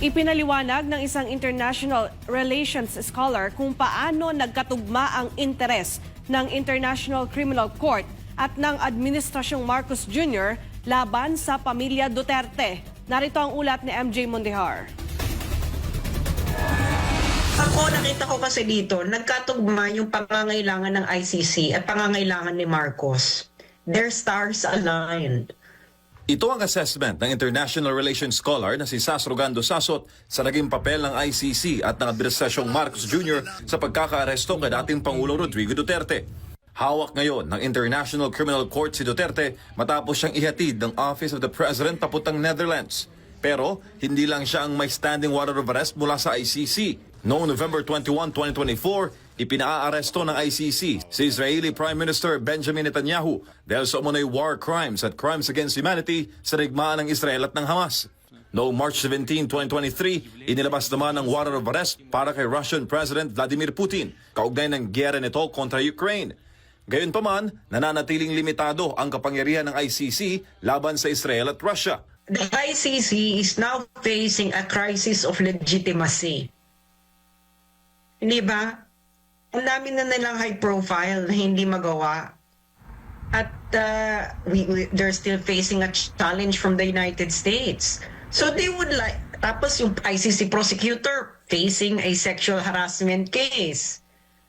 Ipinaliwanag ng isang international relations scholar kung paano nagkatugma ang interes ng International Criminal Court at ng Administrasyong Marcos Jr. laban sa pamilya Duterte. Narito ang ulat ni MJ Mondihar. Ako nakita ko kasi dito, nagkatugma yung pangangailangan ng ICC at pangangailangan ni Marcos. Their stars aligned. Ito ang assessment ng international relations scholar na si Sas Rogando Sasot sa naging papel ng ICC at ng Administrasyong Marcos Jr. sa pagkakaaresto kay dating Pangulong Rodrigo Duterte. Hawak ngayon ng International Criminal Court si Duterte matapos siyang ihatid ng Office of the President papuntang Netherlands. Pero hindi lang siya ang may standing warrant of arrest mula sa ICC. Noong November 21, 2024, ipinaaresto ng ICC si Israeli Prime Minister Benjamin Netanyahu dahil sa umunoy war crimes at crimes against humanity sa rigmaan ng Israel at ng Hamas. Noong March 17, 2023, inilabas naman ang warrant of arrest para kay Russian President Vladimir Putin kaugnay ng gyera nito kontra Ukraine. Gayunpaman, nananatiling limitado ang kapangyarihan ng ICC laban sa Israel at Russia. The ICC is now facing a crisis of legitimacy. Hindi ba? Ang dami na nilang high profile na hindi magawa. At uh, we, we, they're still facing a challenge from the United States. So they would like, tapos yung ICC prosecutor facing a sexual harassment case.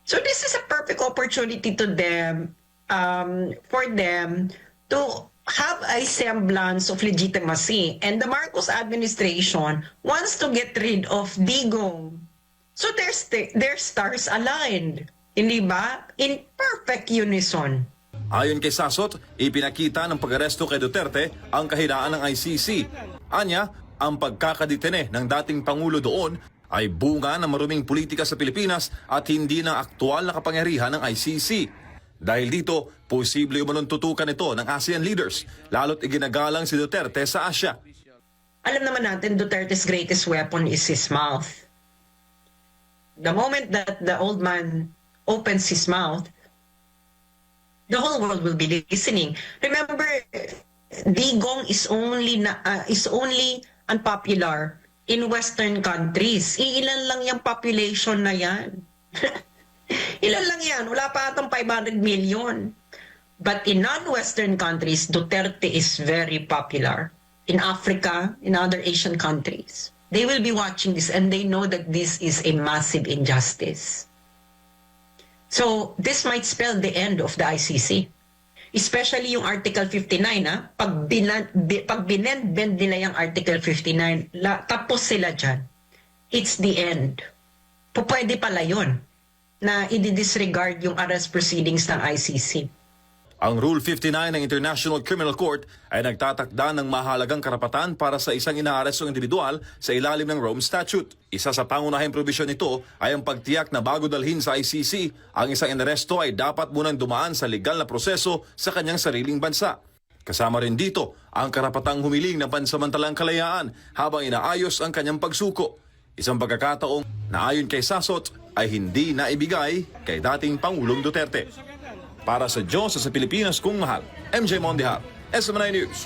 So this is a perfect opportunity to them, um, for them to have a semblance of legitimacy. And the Marcos administration wants to get rid of Digong. So their, st- their stars aligned. Hindi ba? In perfect unison. Ayon kay Sasot, ipinakita ng pag-aresto kay Duterte ang kahinaan ng ICC. Anya, ang pagkakadetene ng dating Pangulo doon ay bunga ng maruming politika sa Pilipinas at hindi ng aktual na kapangyarihan ng ICC. Dahil dito, posible umunong tutukan ito ng ASEAN leaders, lalo't iginagalang si Duterte sa Asya. Alam naman natin, Duterte's greatest weapon is his mouth. The moment that the old man opens his mouth, the whole world will be listening. Remember, Digong is only uh, is only unpopular in Western countries. Iilan lang yung population na yan. Ilan lang yan? Wala pa atong 500 million. But in non-Western countries, Duterte is very popular. In Africa, in other Asian countries. They will be watching this and they know that this is a massive injustice. So, this might spell the end of the ICC. Especially yung Article 59, ha? Pag, binan, bi, pag binend-bend nila yung Article 59, la, tapos sila dyan. It's the end. Po, pwede pala yun na i-disregard yung arrest proceedings ng ICC. Ang Rule 59 ng International Criminal Court ay nagtatakda ng mahalagang karapatan para sa isang inaarestong individual sa ilalim ng Rome Statute. Isa sa pangunahing probisyon nito ay ang pagtiyak na bago dalhin sa ICC, ang isang inaresto ay dapat munang dumaan sa legal na proseso sa kanyang sariling bansa. Kasama rin dito ang karapatang humiling ng pansamantalang kalayaan habang inaayos ang kanyang pagsuko. Isang pagkakataong na ayon kay Sasot ay hindi naibigay kay dating Pangulong Duterte. Para sa Diyos sa Pilipinas kung mahal, MJ Mondihar, SMNI News.